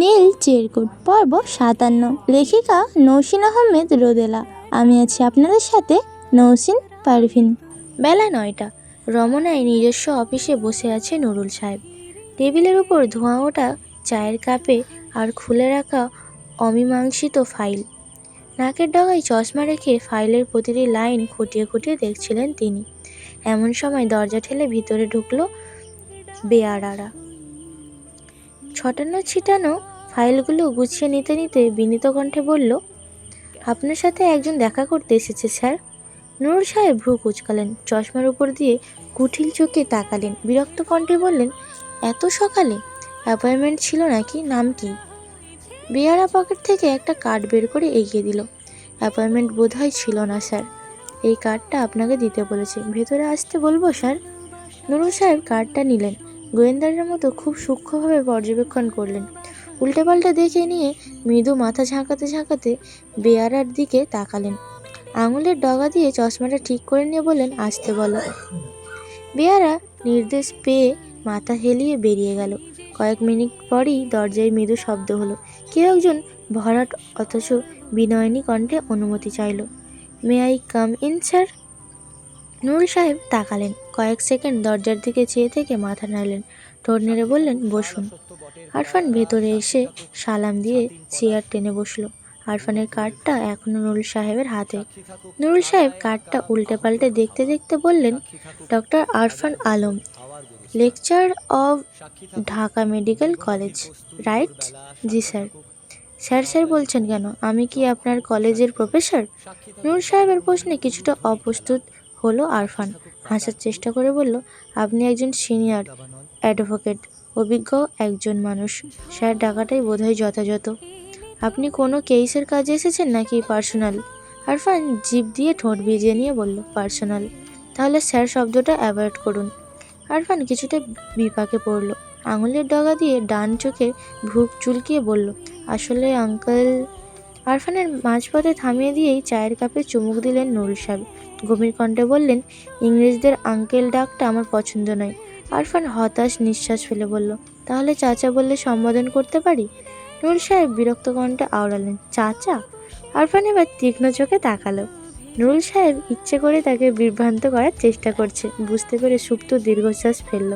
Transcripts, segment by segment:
নীল চেরকুট পর্ব সাতান্ন। লেখিকা নৌসিন আহমেদ রোদেলা। আমি আছি আপনাদের সাথে নৌসিন পারভিন। বেলা নয়টা। রমনায় নিজস্ব অফিসে বসে আছে নুরুল সাহেব। টেবিলের উপর ধোঁয়া ওঠা চায়ের কাপে আর খুলে রাখা অমীমাংসিত ফাইল। নাকের ডগায় চশমা রেখে ফাইলের প্রতিটি লাইন খুঁটিয়ে খুঁটিয়ে দেখছিলেন তিনি। এমন সময় দরজা ঠেলে ভিতরে ঢুকলো বেয়ারারা। ছটানো ছিটানো ফাইলগুলো গুছিয়ে নিতে নিতে বিনীত কণ্ঠে বলল, আপনার সাথে একজন দেখা করতে এসেছে, স্যার। নুরুল সাহেব ভ্রু কুচকালেন, চশমার উপর দিয়ে কুঠিল চোখে তাকালেন। বিরক্ত কণ্ঠে বললেন, এত সকালে? অ্যাপয়েন্টমেন্ট ছিল নাকি? নাম কি? বেয়ারা পকেট থেকে একটা কার্ড বের করে এগিয়ে দিল। অ্যাপয়েন্টমেন্ট বোধহয় ছিল না, স্যার। এই কার্ডটা আপনাকে দিতে বলেছে। ভেতরে আসতে বলব, স্যার? নুরুল সাহেব কার্ডটা নিলেন। গোয়েন্দারের মতো খুব সূক্ষ্মভাবে পর্যবেক্ষণ করলেন। উল্টে পাল্টা দেখে নিয়ে মৃদু মাথা ঝাঁকাতে ঝাঁকাতে বেয়ারার দিকে তাকালেন। আঙুলের ডগা দিয়ে চশমাটা ঠিক করে নিয়ে বললেন, আসতে বলো। বেয়ারা নির্দেশ পেয়ে মাথা হেলিয়ে বেরিয়ে গেল। কয়েক মিনিট পরই দরজায় মৃদু শব্দ হলো। কেউ একজন ভরাট অথচ বিনয়নী কণ্ঠে অনুমতি চাইল। May I come in sir Nurul সাহেব তাকালেন। কয়েক সেকেন্ড দরজার দিকে চেয়ে থেকে মাথা নাড়লেন। ঠোঁট নেড়ে বললেন, বসুন। আরফান ভেতরে এসে সালাম দিয়ে চেয়ার টেনে বসল। আরফানের কার্ডটা এখনও নুরুল সাহেবের হাতে। নুরুল সাহেব কার্ডটা উল্টে পাল্টে দেখতে দেখতে বললেন doctor Arfan Alam lecture of Dhaka medical college right? G sir. Sir sir বলছেন কেন? আমি কি আপনার কলেজের প্রফেসর? নুরুল সাহেবের প্রশ্নে কিছুটা অপ্রস্তুত হলো আরফান। হাসার চেষ্টা করে বলল আপনি একজন সিনিয়র অ্যাডভোকেট। অভিজ্ঞ একজন মানুষ। স্যার, ডাকাটাই বোধহয় যথাযথ। আপনি কোনো কেসের কাজে এসেছেন নাকি পার্সোনাল? আরফান জিপ দিয়ে ঠোঁট ভিজিয়ে নিয়ে বলল, পার্সোনাল। তাহলে স্যার শব্দটা অ্যাভয়েড করুন। আরফান কিছুটা বিপাকে পড়ল, আঙুলের ডগা দিয়ে ডান চোখে ভ্রুক চুলকিয়ে বলল, আসলে আঙ্কেল আরফানের মাঝপথে থামিয়ে দিয়েই চায়ের কাপে চুমুক দিলেন নুরুল সাহেব। গভীর কণ্ঠে বললেন, ইংরেজদের আঙ্কেল ডাকটা আমার পছন্দ নয়। আরফান হতাশ, নিঃশ্বাস ফেলে বলল, তাহলে চাচা বললে সম্বোধন করতে পারি? নুরুল সাহেব বিরক্ত কণ্ঠে আওড়ালেন, চাচা? আরফান এবার তীক্ষ্ণ চোখে তাকালো। নুরুল সাহেব ইচ্ছে করে তাকে বিভ্রান্ত করার চেষ্টা করছে, বুঝতে পেরে সুপ্ত দীর্ঘশ্বাস ফেলল।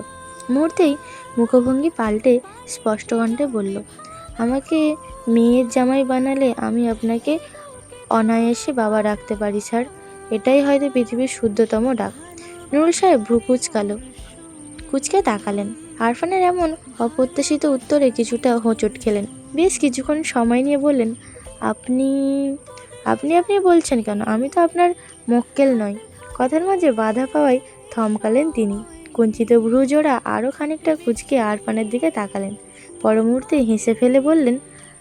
মুহূর্তেই মুখভঙ্গি পাল্টে স্পষ্ট কণ্ঠে বলল, আমাকে মেয়ের জামাই বানালে আমি আপনাকে অনায়াসে বাবা রাখতে পারি, স্যার। এটাই হয়তো পৃথিবীর শুদ্ধতম ডাক। নুরুল সাহেব ভ্রু কুচকালো কুচকে তাকালেন। আরফানের এমন অপ্রত্যাশিত উত্তরে কিছুটা হোঁচট খেলেন। বেশ কিছুক্ষণ সময় নিয়ে বললেন, আপনি আপনি আপনি বলছেন কেন? আমি তো আপনার মক্কেল নই। কথার মাঝে বাধা পাওয়ায় থমকালেন তিনি। কুঞ্চিত ভ্রুজোড়া আরও খানিকটা কুচকে আরফানের দিকে তাকালেন। পর মুহূর্তে হেসে ফেলে বললেন,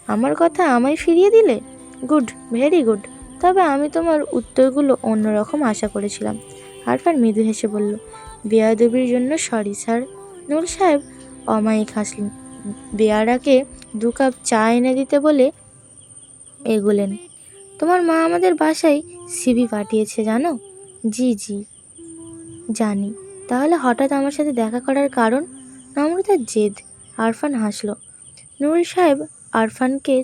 আমার কথা আমায় ফিরিয়ে দিলে? Good, very good. তবে আমি তোমার উত্তরগুলো অন্যরকম আশা করেছিলাম। আরফান মৃদু হেসে বলল বেয়াদবির জন্য সরি, স্যার। নুর সাহেব অমায়িক হাসলেন। বেয়ারাকে দু কাপ চা এনে দিতে বলে এগোলেন। তোমার মা আমাদের বাসায় সিবি পাঠিয়েছে, জানো? জি জি। জানি। তাহলে হঠাৎ আমার সাথে দেখা করার কারণ? নম্রতার জেদ। আরফান হাসল। নুরুল সাহেব আরফানকে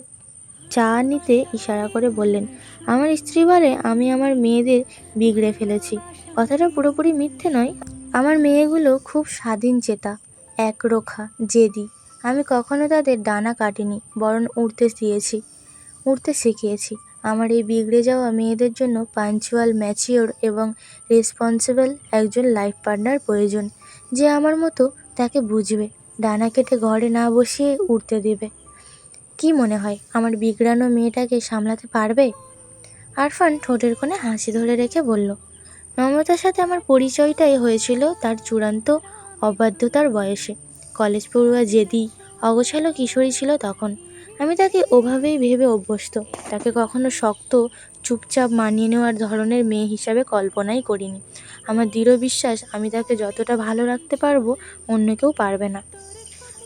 চা নিতে ইশারা করে বললেন, আমার স্ত্রী বলে আমি আমার মেয়েদের বিগড়ে ফেলেছি। কথাটা পুরোপুরি মিথ্যে নয়। আমার মেয়েগুলো খুব স্বাধীন চেতা একরোখা জেদি। আমি কখনো তাদের ডানা কাটিনি, বরং উড়তে দিয়েছি উড়তে শিখিয়েছি আমার এই বিগড়ে যাওয়া মেয়েদের জন্য পাঞ্চুয়াল, ম্যাচিওর এবং রেসপন্সিবল একজন লাইফ পার্টনার প্রয়োজন, যে আমার মতো তাকে বুঝবে, ডানা কেটে ঘরে না বসিয়ে উড়তে দেবে। কি মনে হয়, আমার বিগড়ানো মেয়েটাকে সামলাতে পারবে? আরফান ঠোঁটের কোণে হাসি ধরে রেখে বলল নম্রতার সাথে আমার পরিচয়টাই হয়েছিল তার চূড়ান্ত অবাধ্যতার বয়সে। কলেজ পড়ুয়া জেদি অগোছালো কিশোরী ছিল তখন। আমি তাকে ওভাবেই ভেবে অভ্যস্ত। তাকে কখনো শক্ত, চুপচাপ মানিয়ে নেওয়ার ধরনের মেয়ে হিসাবে কল্পনাই করিনি। আমার দৃঢ় বিশ্বাস, আমি তাকে যতটা ভালো রাখতে পারব, অন্য কেউ পারবে না।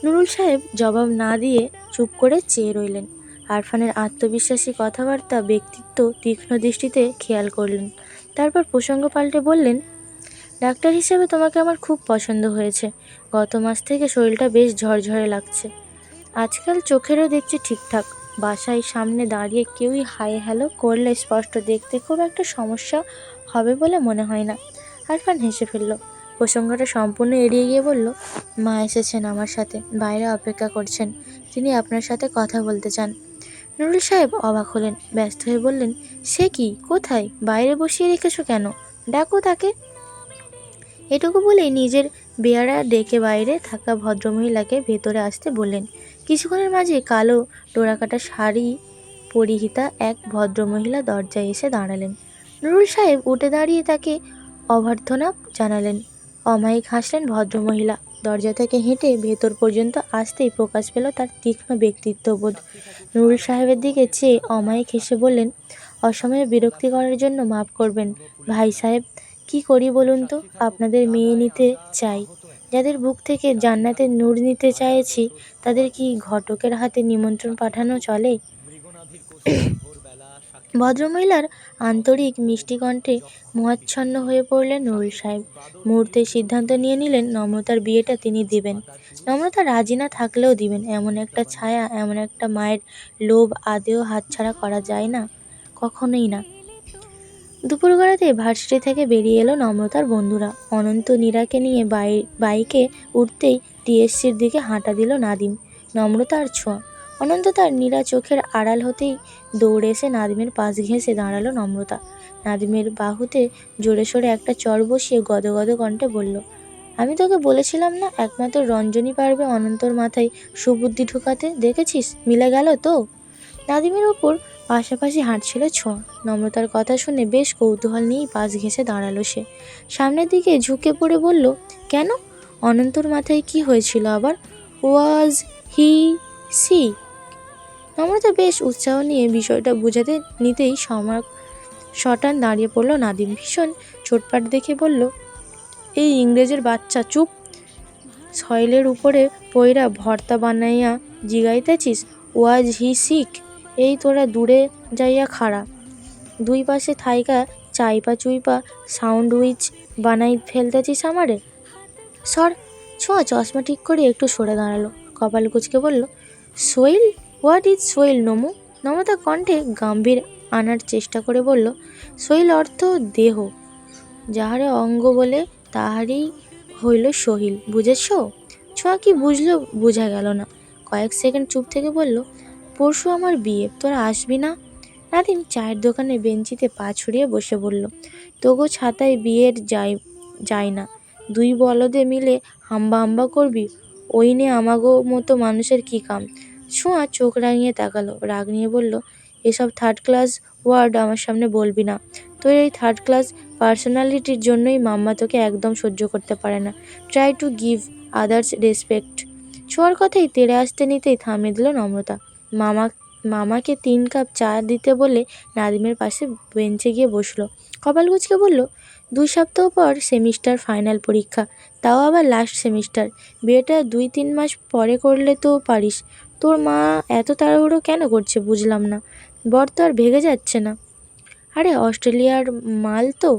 নুরুল সাহেব জবাব না দিয়ে চুপ করে চেয়ে রইলেন। আরফানের আত্মবিশ্বাসী কথাবার্তা, ব্যক্তিত্ব, তীক্ষ্ণ দৃষ্টিতে খেয়াল করলেন। তারপর প্রসঙ্গ পাল্টে বললেন, ডাক্তার হিসেবে তোমাকে আমার খুব পছন্দ হয়েছে। গত মাস থেকে শরীরটা বেশ ঝরঝরে লাগছে। আজকাল চোখেরও দেখছি ঠিকঠাক। বাসায় সামনে দাঁড়িয়ে কেউই হাই হ্যালো করলে স্পষ্ট দেখতে খুব একটা সমস্যা হবে বলে মনে হয় না। আরফান হেসে ফেলল। প্রসঙ্গটা সম্পূর্ণ এড়িয়ে গিয়ে বলল, মা এসেছেন আমার সাথে। বাইরে অপেক্ষা করছেন। তিনি আপনার সাথে কথা বলতে চান। নুরুল সাহেব অবাক হলেন, ব্যস্ত হয়ে বললেন, সে কি? কোথায়? বাইরে বসিয়ে রেখেছো কেন? ডাকো তাকে। এটুকু বলেই নিজের বেয়ারা ডেকে বাইরে থাকা ভদ্রমহিলাকে ভেতরে আসতে বললেন। কিছুক্ষণের মাঝে কালো ডোরাকাটা শাড়ি পরিহিতা এক ভদ্রমহিলা দরজায় এসে দাঁড়ালেন। নুরুল সাহেব উঠে দাঁড়িয়ে তাকে অভ্যর্থনা জানালেন। অমায়িক হাসলেন ভদ্রমহিলা। দরজা থেকে হেঁটে ভেতর পর্যন্ত আসতেই প্রকাশ পেল তার তীক্ষ্ণ ব্যক্তিত্ববোধ। নুরুল সাহেবের দিকে চেয়ে অমায়িক হেসে বললেন, অসময়ে বিরক্তি করার জন্য মাফ করবেন। ভাই সাহেব, কি করি বলুন তো? আপনাদের মেয়ে নিতে চাই। যাদের বুক থেকে জান্নাতের নূর নিতে চাইছি, তাদের কি ঘটকের হাতে নিমন্ত্রণ পাঠানো চলে? ভদ্রমহিলার আন্তরিক মিষ্টি কণ্ঠে মোহাচ্ছন্ন হয়ে পড়লেন নুরুল সাহেব। মুহূর্তে সিদ্ধান্ত নিয়ে নিলেন নম্রতার বিয়েটা তিনি দিবেন। নম্রতা রাজি না থাকলেও দিবেন। এমন একটা ছায়া, এমন একটা মায়ের লোভ আদেও হাতছাড়া করা যায় না, কখনোই না। দুপুর গড়াতে ভার্সিটি থেকে বেরিয়ে এলো নম্রতার বন্ধুরা। অনন্ত নীরাকে নিয়ে বাই, বাইকে উঠতেই টিএসসির দিকে হাঁটা দিল নাদিম নম্রতা আর ছোঁয়া। অনন্ত তার নীরা চোখের আড়াল হতেই দৌড়ে এসে নাদিমের পাশ ঘেঁষে দাঁড়াল নম্রতা। নাদিমের বাহুতে জোরে সোরে একটা চর বসিয়ে গদগদ কণ্ঠে বলল, আমি তোকে বলেছিলাম না একমাত্র রঞ্জনী পারবে অনন্তর মাথায় সুবুদ্ধি ঢুকাতে? দেখেছিস? মিলে গেল তো? নাদিমের ওপর পাশাপাশি হাঁটছিল ছোঁয়া নম্রতার কথা শুনে বেশ কৌতূহল নিয়েই পাশ ঘেঁষে দাঁড়াল সে। সামনের দিকে ঝুঁকে পড়ে বলল, কেন? অনন্তর মাথায় কি হয়েছিল আবার? ওয়াজ হি সি নম্রতা বেশ উৎসাহ নিয়ে বিষয়টা বোঝাতে নিতেই সমা শটান দাঁড়িয়ে পড়ল নাদিম। ভীষণ চোটপাট দেখে বলল, এই ইংরেজের বাচ্চা চুপ। সয়েলের উপরে পইরা ভর্তা বানাইয়া জিগাইতেছিস? ওয়াজ হি শিখ। এই তোরা দূরে যাইয়া খাড়া। দুই পাশে থাইকা চাইপা চুইপা সাউন্ডউইচ বানাই ফেলতেছিস আমারে? সর, ছোঁয়া চশমা ঠিক করে একটু সরে দাঁড়াল। কপাল কুচকে বলল সোয়েল হোয়াট ইজ সোয়েল নমু? নমতা কণ্ঠে গাম্ভীর আনার চেষ্টা করে বলল সোয়েল অর্থ দেহ। যাহারে অঙ্গ বলে তাহারই হইল সহিল, বুঝেছ? ছোঁয়া কি বুঝলো বোঝা গেল না। কয়েক সেকেন্ড চুপ থেকে বলল, পরশু আমার বিয়ে, তোরা আসবি না? নাদিম চায়ের দোকানে বেঞ্চিতে পা ছড়িয়ে বসে বলল, তোগো ছাতায় বিয়ের যাই যায় না। দুই বলদে মিলে হাম্বা হাম্বা করবি, ওই নে আমাগো মতো মানুষের কী কাম? ছোঁয়া চোখ রাঙিয়ে তাকালো। রাগ নিয়ে বলল, এসব থার্ড ক্লাস ওয়ার্ড আমার সামনে বলবি না। তোর এই থার্ড ক্লাস পার্সোনালিটির জন্যই মাম্মা তোকে একদম সহ্য করতে পারে না। Try to give others respect ছোঁয়ার কথাই তেড়ে আসতে নিতেই থামিয়ে দিল নম্রতা। মামা, মামাকে তিন কাপ চা দিতে বলে নাদিমের পাশে বেঞ্চে গিয়ে বসল। কপাল কুচকে বলল, দুই সপ্তাহ পর সেমিস্টার ফাইনাল পরীক্ষা। তাও আবার লাস্ট সেমিস্টার বিয়েটা দুই তিন মাস পরে করলে তো পারিস। তোর মা এত তাড়াহুড়ো কেন করছে বুঝলাম না। বর তো আর ভেগে যাচ্ছে না। আরে, অস্ট্রেলিয়ার মাল তো?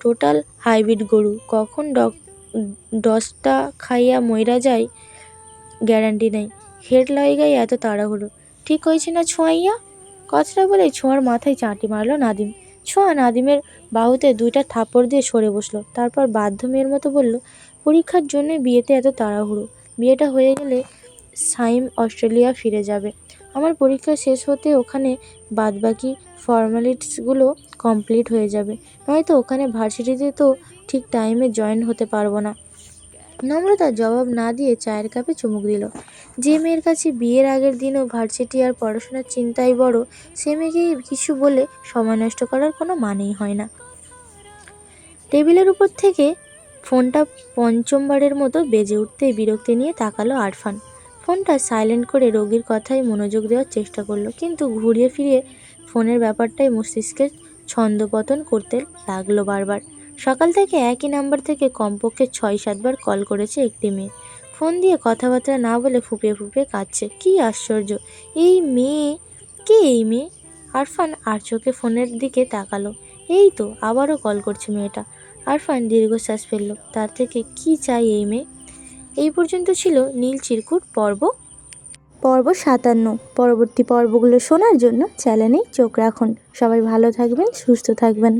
টোটাল হাইব্রিড গরু। কখন ডক ডসটা খাইয়া মইরা যায় গ্যারান্টি নেই। হেড লয়গাই এত তাড়াহুড়ো। ঠিক হয়েছে না ছোঁয়াইয়া? কথাটা বলে ছোঁয়ার মাথায় চাঁটি মারলো নাদিম। ছোঁয়া নাদিমের বাহুতে দুইটা থাপড় দিয়ে সরে বসল। তারপর বাধ্য মেয়ের মতো বলল, পরীক্ষার জন্য বিয়েতে এত তাড়াহুড়ো। বিয়েটা হয়ে গেলে সাইম অস্ট্রেলিয়া ফিরে যাবে। আমার পরীক্ষা শেষ হতে ওখানে বাদবাকি ফর্মালিটিসগুলো কমপ্লিট হয়ে যাবে। নয়তো ওখানে ভার্সিটিতে তো ঠিক টাইমে জয়েন হতে পারব না। নম্রতা জবাব না দিয়ে চায়ের কাপে চুমুক দিল। যে মেয়ের কাছে বিয়ের আগের দিনও ভার্সিটি আর পড়াশোনার চিন্তাই বড়, সে মেয়েকে কিছু বলে সময় নষ্ট করার কোনো মানেই হয় না। টেবিলের উপর থেকে ফোনটা পঞ্চমবারের মতো বেজে উঠতেই বিরক্তি নিয়ে তাকালো আরফান। ফোনটা সাইলেন্ট করে রোগীর কথায় মনোযোগ দেওয়ার চেষ্টা করল, কিন্তু ঘুরিয়ে ফিরিয়ে ফোনের ব্যাপারটাই মস্তিষ্কে ছন্দপতন করতে লাগল বারবার। সকাল থেকে একই নাম্বার থেকে কমপক্ষে ছয় সাতবার কল করেছে একটি মেয়ে। ফোন দিয়ে কথাবার্তা না বলে ফুপিয়ে ফুপিয়ে কাঁদছে। কী আশ্চর্য! এই মেয়ে? কে এই মেয়ে? আরফান আর চোখে ফোনের দিকে তাকালো। এই তো, আবারও কল করছে মেয়েটা। আরফান দীর্ঘশ্বাস ফেলল। তার থেকে কি চাই এই মেয়ে? এই পর্যন্ত ছিল নীল চিরকুট পর্ব। পর্ব সাতান্ন। পরবর্তী পর্বগুলো শোনার জন্য চ্যানেলেই চোখ রাখুন। সবাই ভালো থাকবেন, সুস্থ থাকবেন।